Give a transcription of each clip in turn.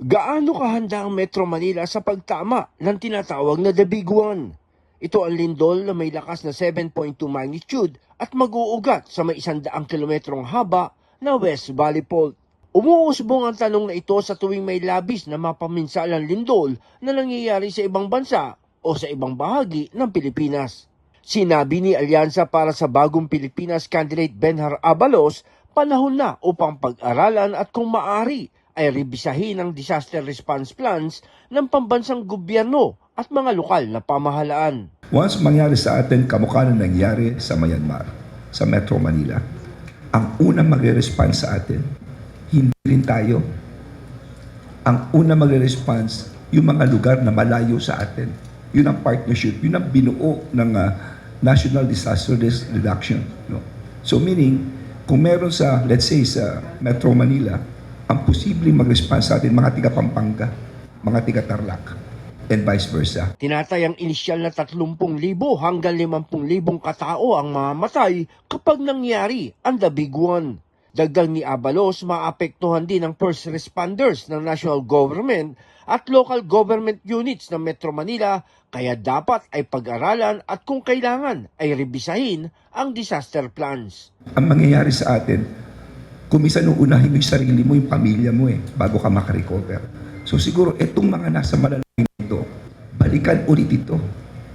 Gaano kahanda ang Metro Manila sa pagtama ng tinatawag na The Big One? Ito ang lindol na may lakas na 7.2 magnitude at mag-uugat sa may isandaang kilometrong haba na West Valley Fault. Umuusbong ang tanong na ito sa tuwing may labis na mapaminsalang lindol na nangyayari sa ibang bansa o sa ibang bahagi ng Pilipinas. Sinabi ni Alyansa para sa Bagong Pilipinas candidate Benhar Abalos, panahon na upang pag-aralan at kung maari ay rebisahin ang disaster response plans ng pambansang gobyerno at mga lokal na pamahalaan. Once mangyari sa atin kamukha na nangyari sa Myanmar, sa Metro Manila, ang unang magre-respond sa atin, hindi rin tayo. Ang unang magre-response, yung mga lugar na malayo sa atin. Yun ang partnership, yun ang binuo ng ah, National Disaster Risk Reduction. No? So meaning, kung meron sa, let's say, sa Metro Manila, ang posibleng mag-respond sa atin, mga tiga Pampanga, mga tiga Tarlac, and vice versa. Tinatayang inisyal na 30,000 hanggang 50,000 katao ang mamamatay kapag nangyari ang The Big One. Dagdag ni Abalos, maapektuhan din ang first responders ng national government at local government units ng Metro Manila kaya dapat ay pag-aralan at kung kailangan ay rebisahin ang disaster plans. ang mangyayari sa atin, kung minsan uunahin mo yung sarili mo, yung pamilya mo eh, bago ka makarecover. So siguro, itong mga nasa malalangin ito, balikan ulit ito,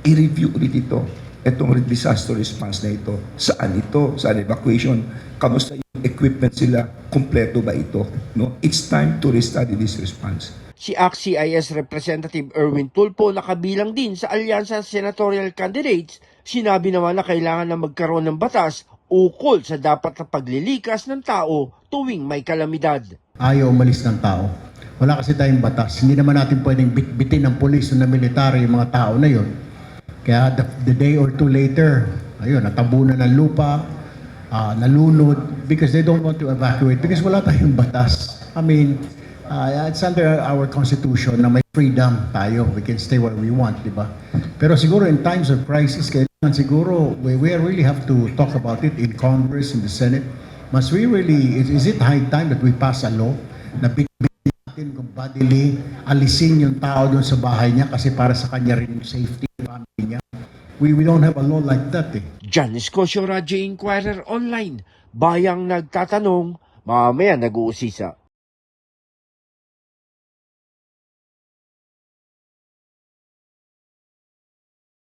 i-review ulit ito, itong disaster response na ito, saan ito, saan evacuation, kamusta yung equipment sila, kumpleto ba ito. No? It's time to restudy this response. Si ACT-CIS Representative Erwin Tulpo na kabilang din sa Alyansa Senatorial Candidates, sinabi naman na kailangan na magkaroon ng batas ukol sa dapat na paglilikas ng tao tuwing may kalamidad. ayaw umalis ng tao. Wala kasi tayong batas. Hindi naman natin pwedeng bitbitin ng polis o ng military yung mga tao na yun. Kaya the, the day or two later, ayun, natabunan ng lupa, ah, nalunod, because they don't want to evacuate, because wala tayong batas. I mean, ah, it's under our constitution na may freedom tayo. We can stay where we want, di ba? Pero siguro in times of crisis, siguro, we, we really have to talk about it in Congress, in the Senate. Must we really, is, is it high time that we pass a law na bigyan natin kung bodily, alisin yung tao doon sa bahay niya kasi para sa kanya rin yung safety ng family niya. We, we don't have a law like that eh. John Escocio, Radyo Inquirer Online, bayang nagtatanong, mamaya nag-uusisa.